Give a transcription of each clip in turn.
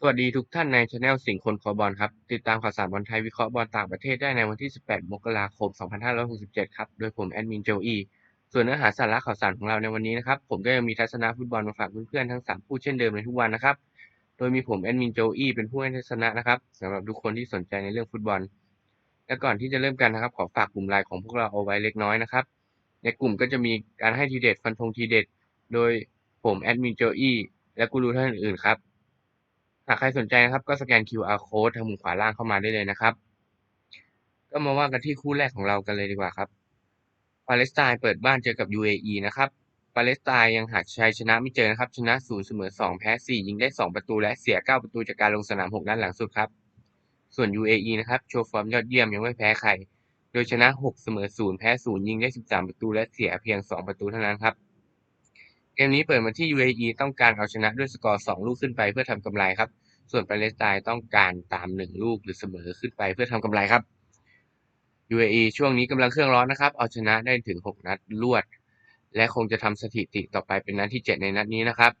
สวัสดีทุกท่านในช anel สิงคนคอบอลครับ ติดตามข่าวสารบอลไทยวิเคราะห์บอลต่างประเทศได้ในวันที่ 18 มกราคม 2567 ครับ โดยผมแอดมินโจอีส่วนเนื้อหาสาระข่าวสารของเราในวันนี้นะครับ ผมก็ยังมีทัศนะฟุตบอลมาฝากเพื่อนๆทั้ง 3 ผู้เช่นเดิมในทุกวันนะครับ โดยมีผมแอดมินโจอีเป็นผู้ให้ทัศนะนะครับสำหรับทุกคนที่สนใจในเรื่องฟุตบอล และก่อนที่จะเริ่มกันนะครับ ขอฝากกลุ่มไลน์ของพวกเราเอาไว้เล็กน้อยนะครับ ในกลุ่มก็จะมีการให้ทีเด็ดฟันธงทีเด็ด โดยผมแอดมินโจอีและกูรูท่านอื่นครับ หากใครสนใจนะครับ ก็สแกน QR code ทางมุมขวาล่างเข้ามาได้เลยนะครับ ก็มาว่ากันที่คู่แรกของเรากันเลยดีกว่าครับ ปาเลสไตน์เปิดบ้านเจอกับ UAE นะครับ ปาเลสไตน์ยังหาชัยชนะไม่เจอนะครับ ชนะ0เสมอ2แพ้4ยิงได้ 2 ประตูและเสีย 9 ประตูจากการลงสนาม 6 นัดหลังสุดครับ ส่วน UAE นะครับโชว์ฟอร์มยอดเยี่ยมยังไม่แพ้ใคร โดยชนะ 6 เสมอ0แพ้0ยิงได้ 13 ประตูและเสียเพียง 2 ประตูเท่านั้นครับ เกมนี้เปิดมาที่ UAE ต้องการเอาชนะด้วยสกอร์ 2 ลูกขึ้นไปเพื่อทำกำไรครับ ส่วนปาเลสไตน์ต้องการตาม 1 ลูกหรือเสมอขึ้นไปเพื่อทำกำไรครับ UAE ช่วงนี้กำลังเครื่องร้อนนะครับ เอาชนะได้ถึง 6 นัดรวด และคงจะทำสถิติต่อไปเป็นนัดที่ 7 ในนัดนี้นะครับ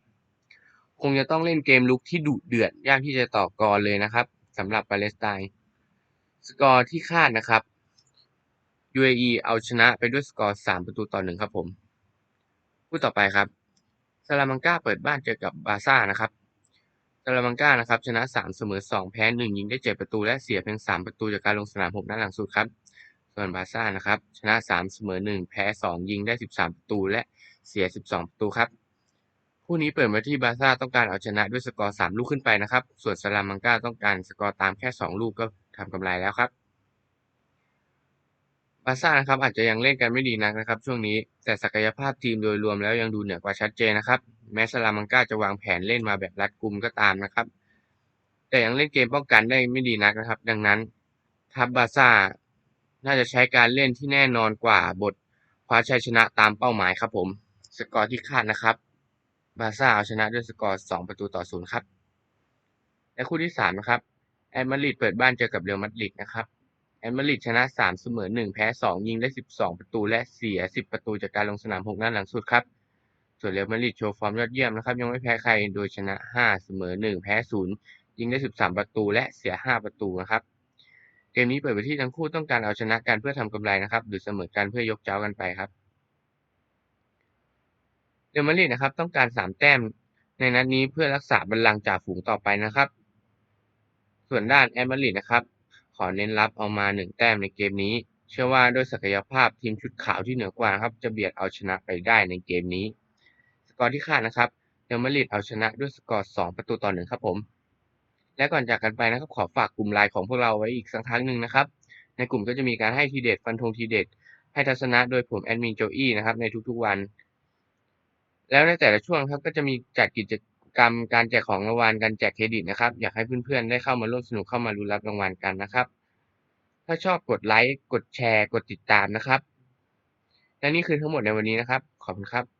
คงจะต้องเล่นเกมลุกที่ดุเดือดยากที่จะต่อกรเลยนะครับสำหรับปาเลสไตน์สกอร์ที่คาดนะครับ UAE เอาชนะไปด้วยสกอร์ 3 ประตูต่อหนึ่งครับผมคู่ต่อไปครับ ซาลามังกาเปิดบ้านเจอกับบาซ่านะครับซาลามังกานะครับชนะ 3 เสมอ 2 แพ้ 1 ยิงได้ 7 ประตูและเสียเพียง 3 ประตูจากการลงสนาม 6 นัดหลังสุดครับ ส่วนบาซ่านะครับชนะ 3 เสมอ 1 แพ้ 2 ยิงได้ 13 ประตูและเสีย 12 ประตูครับคู่นี้เปิดมาที่บาซ่าต้องการเอาชนะด้วยสกอร์ 3 ลูกขึ้นไปนะครับ ส่วนซาลามังกาต้องการสกอร์ตามแค่ 2 ลูกก็ทำกำไรแล้วครับ บาซ่านะครับอาจจะยังเล่นกันไม่ดีนักนะครับ ช่วงนี้แต่ศักยภาพทีมโดยรวมแล้วยังดูเหนือกว่าชัดเจนนะครับแม้ซาลามังกาจะวางแผนเล่นมาแบบรัดกุมก็ตามนะครับ แต่ยังเล่นเกมป้องกันได้ไม่ดีนักนะครับ ดังนั้นทัพบาซ่าน่าจะใช้การเล่นที่แน่นอนกว่าบทคว้าชัยชนะตามเป้าหมายครับผม สกอร์ที่คาดนะครับ บาซ่าเอาชนะด้วยสกอร์ 2 ประตูต่อศูนย์ครับและคู่ที่3นะครับแอตมาดริดเปิดบ้านเจอกับเรอัลมาดริดนะครับ แอตมาริดชนะ3เสมอ1แพ้2ยิงได้12ประตูและเสีย10ประตูจากการลงสนาม6นัดหลังสุดครับ ส่วนเรอัลมาดริดโชว์ฟอร์มยอดเยี่ยมนะครับ ยังไม่แพ้ใครโดยชนะ5เสมอ1แพ้0ยิงได้13ประตูและเสีย5ประตูนะครับเกมนี้เปิดไปที่ทั้งคู่ต้องการเอาชนะกันเพื่อทำกำไรนะครับ หรือเสมอกันเพื่อยกเจ้ากันไปครับเรอัลมาดริดนะครับต้องการ3แต้มในนัดนี้เพื่อรักษาบัลลังก์จ่าฝูงต่อไปนะครับ ส่วนด้านแอตมาริดนะครับ ขอเน้นรับเอามา1แต้มในเกมนี้ เชื่อว่าด้วยศักยภาพทีมชุดขาวที่เหนือกว่าครับ จะเบียดเอาชนะไปได้ในเกมนี้ สกอร์ที่คาดนะครับเรอัลมาดริดเอาชนะด้วยสกอร์ 2 ประตูต่อหนึ่งครับผม และก่อนจากกันไปนะครับขอฝากกลุ่มไลน์ของพวกเราไว้อีกสักครั้งหนึ่งนะครับ ในกลุ่มก็จะมีการให้ทีเด็ดฟันธงทีเด็ดให้ทัศนะโดยผมแอดมินโจอี้นะครับในทุกๆวัน แล้วในแต่ละช่วงครับก็จะมีจัดกิจ กรรมการแจกของรางวัลการแจกเครดิตนะครับ อยากให้เพื่อนๆได้เข้ามาร่วมสนุกเข้ามารุ้นรับรางวัลกันนะครับ ถ้าชอบกดไลค์กดแชร์ กดติดตามนะครับและนี่คือทั้งหมดในวันนี้นะครับ ขอบคุณครับ